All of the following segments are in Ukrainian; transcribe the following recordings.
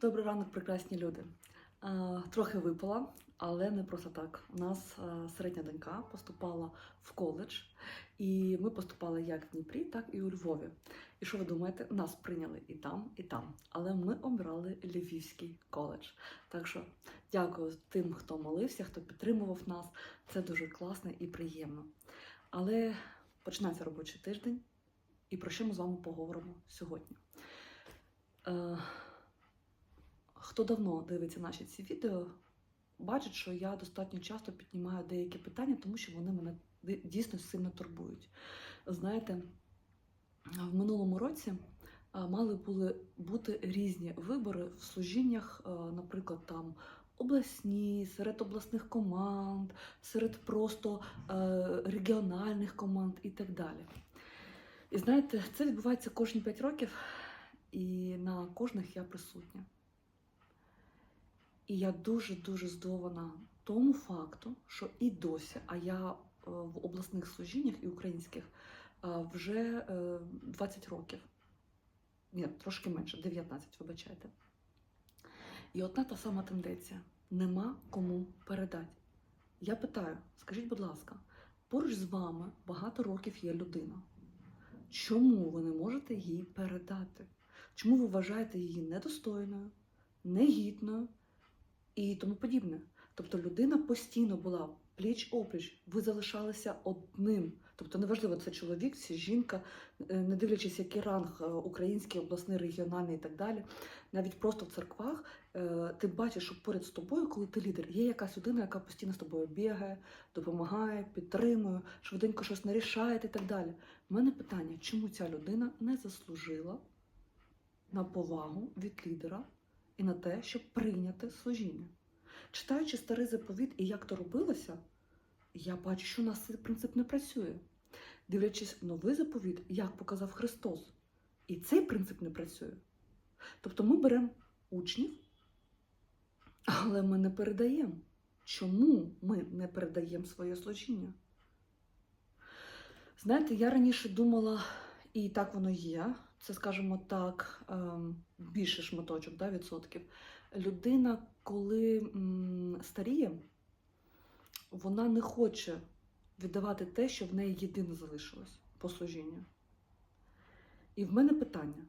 Добрий ранок, прекрасні люди. Е, Трохи випала, але не просто так. У нас е, середня донька поступала в коледж, і ми поступали як в Дніпрі, так і у Львові. І що ви думаєте? Нас прийняли і там, і там. Але ми обрали Львівський коледж. Так що дякую тим, хто молився, хто підтримував нас. Це дуже класно і приємно. Але починається робочий тиждень, і про що ми з вами поговоримо сьогодні. Хто давно дивиться наші ці відео, бачить, що я достатньо часто піднімаю деякі питання, тому що вони мене дійсно сильно турбують. Знаєте, в минулому році мали були бути різні вибори в служіннях, наприклад, там обласні, серед обласних команд, серед просто е, регіональних команд і так далі. І знаєте, це відбувається кожні 5 років, і на кожних я присутня. І я дуже-дуже здивована тому факту, що і досі, а я е, в обласних служіннях і українських е, вже е, 20 років. Ні, трошки менше, 19, вибачайте. І одна та сама тенденція: нема кому передати. Я питаю, скажіть, будь ласка, поруч з вами багато років є людина. Чому ви не можете їй передати? Чому ви вважаєте її недостойною, негідною? І тому подібне. Тобто людина постійно була пліч опліч, ви залишалися одним. Тобто, неважливо, це чоловік, це жінка, е, не дивлячись, який ранг е, український, обласний, регіональний і так далі. Навіть просто в церквах е, ти бачиш, що поряд з тобою, коли ти лідер, є якась людина, яка постійно з тобою бігає, допомагає, підтримує, швиденько щось нарішає і так далі. У мене питання, чому ця людина не заслужила на повагу від лідера і на те, щоб прийняти служіння. Читаючи старий заповіт і як то робилося, я бачу, що у нас цей принцип не працює. Дивлячись новий заповіт, як показав Христос, і цей принцип не працює. Тобто ми беремо учнів, але ми не передаємо. Чому ми не передаємо своє служіння? Знаєте, я раніше думала, і так воно є, це, скажімо так, ем, більше шматочок да, відсотків. Людина, коли м, старіє, вона не хоче віддавати те, що в неї єдине залишилось по служінню. І в мене питання: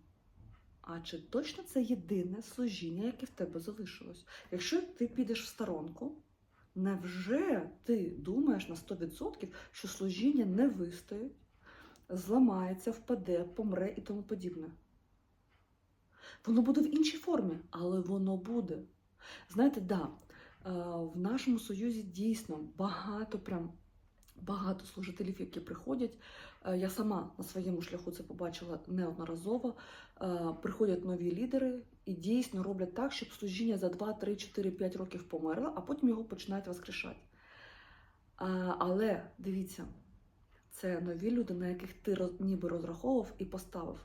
а чи точно це єдине служіння, яке в тебе залишилось? Якщо ти підеш в сторонку, невже ти думаєш на 100%, що служіння не вистоїть? зламається, впаде, помре і тому подібне. Воно буде в іншій формі, але воно буде. Знаєте, да, е, в нашому союзі дійсно багато, прям багато служителів, які приходять. Е, Я сама на своєму шляху це побачила неодноразово. Е, Приходять нові лідери і дійсно роблять так, щоб служіння за 2, 3, 4, 5 років померло, а потім його починають воскрешати. Але дивіться, це нові люди, на яких ти ніби розраховував і поставив.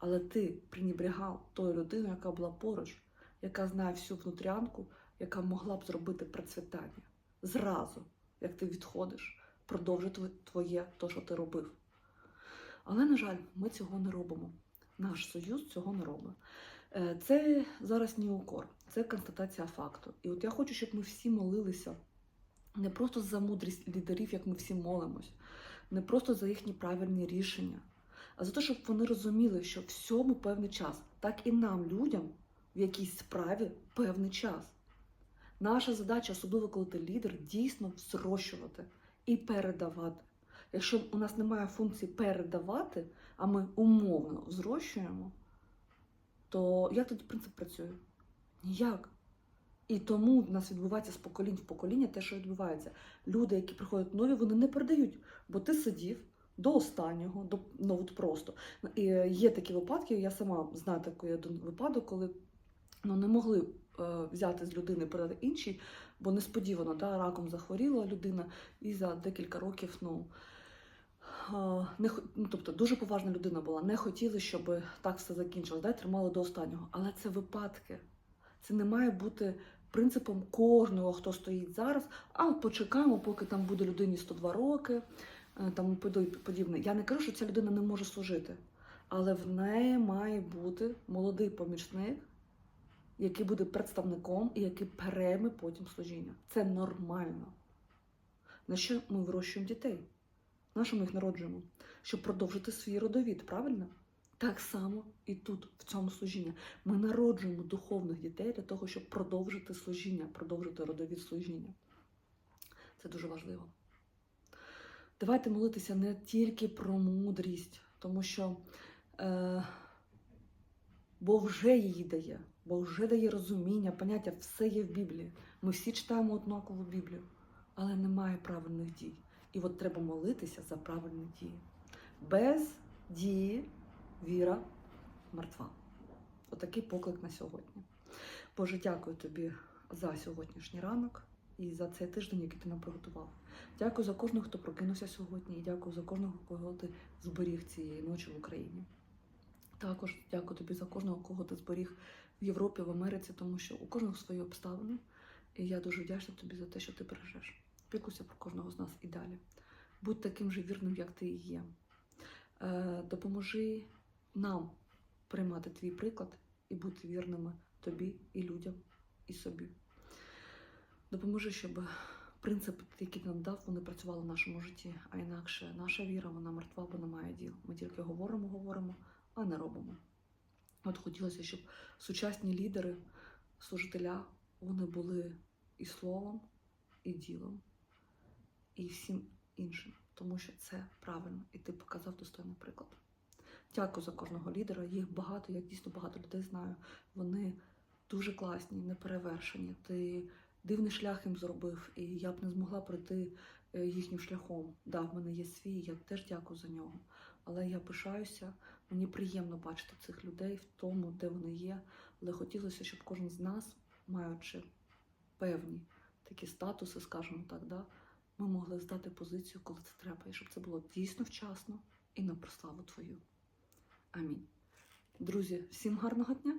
Але ти пренебрігав тою людиною, яка була поруч, яка знає всю внутрянку, яка могла б зробити процвітання. Зразу, як ти відходиш, продовжити твоє то, що ти робив. Але, на жаль, ми цього не робимо. Наш союз цього не робить. Е, Це зараз не укор, це констатація факту. І от я хочу, щоб ми всі молилися не просто за мудрість лідерів, як ми всі молимось, не просто за їхні правильні рішення, а за те, щоб вони розуміли, що всьому певний час, так і нам, людям, в якійсь справі певний час. Наша задача, особливо коли ти лідер, дійсно зрощувати і передавати. Якщо у нас немає функції передавати, а ми умовно зрощуємо, то як тоді принцип працює? Ніяк. І тому в нас відбувається з поколінь в покоління те, що відбувається. Люди, які приходять нові, вони не передають, бо ти сидів до останнього, до ну от просто. І е, є такі випадки, я сама знаю такий один випадок, коли ну, не могли е, взяти з людини і передати іншій, бо несподівано да, раком захворіла людина, і за декілька років, ну. е, Не, ну, тобто дуже поважна людина була, не хотіли, щоб так все закінчилось, да, тримали до останнього. Але це випадки. Це не має бути принципом кожного, хто стоїть зараз, а почекаємо, поки там буде людині 102 роки, тому подо- подібне. Я не кажу, що ця людина не може служити, але в неї має бути молодий помічник, який буде представником і який перейме потім служіння. Це нормально. На що ми вирощуємо дітей? На що ми їх народжуємо? Щоб продовжити свій родовід, правильно? Так само і тут, в цьому служінні. Ми народжуємо духовних дітей для того, щоб продовжити служіння, продовжити родовід служіння. Це дуже важливо. Давайте молитися не тільки про мудрість, тому що е, Бог вже її дає, Бог вже дає розуміння, поняття, все є в Біблії. Ми всі читаємо однакову Біблію, але немає правильних дій. І от треба молитися за правильні дії. Без дії віра мертва. Отакий поклик на сьогодні. Боже, дякую тобі за сьогоднішній ранок і за цей тиждень, який ти нам приготував. Дякую за кожного, хто прокинувся сьогодні, і дякую за кожного, кого ти зберіг цієї ночі в Україні. Також дякую тобі за кожного, кого ти зберіг в Європі, в Америці, тому що у кожного свої обставини. І я дуже вдячна тобі за те, що ти бережеш. Піклуйся про кожного з нас і далі. Будь таким же вірним, як ти і є. Е, допоможи нам приймати твій приклад і бути вірними тобі і людям, і собі. Допоможи, щоб принципи, які ти нам дав, вони працювали в нашому житті, а інакше наша віра, вона мертва, бо немає діл. Ми тільки говоримо, говоримо, а не робимо. От хотілося, щоб сучасні лідери, служителя, вони були і словом, і ділом, і всім іншим, тому що це правильно, і ти показав достойний приклад. Дякую за кожного лідера. Їх багато, я дійсно багато людей знаю. Вони дуже класні, неперевершені. Ти дивний шлях їм зробив, і я б не змогла пройти е, їхнім шляхом. Да, в мене є свій, я теж дякую за нього. Але я пишаюся, мені приємно бачити цих людей в тому, де вони є. Але хотілося, щоб кожен з нас, маючи певні такі статуси, скажімо так, да, ми могли здати позицію, коли це треба, і щоб це було дійсно вчасно і на прославу твою. Амінь. Друзі, всім гарного дня!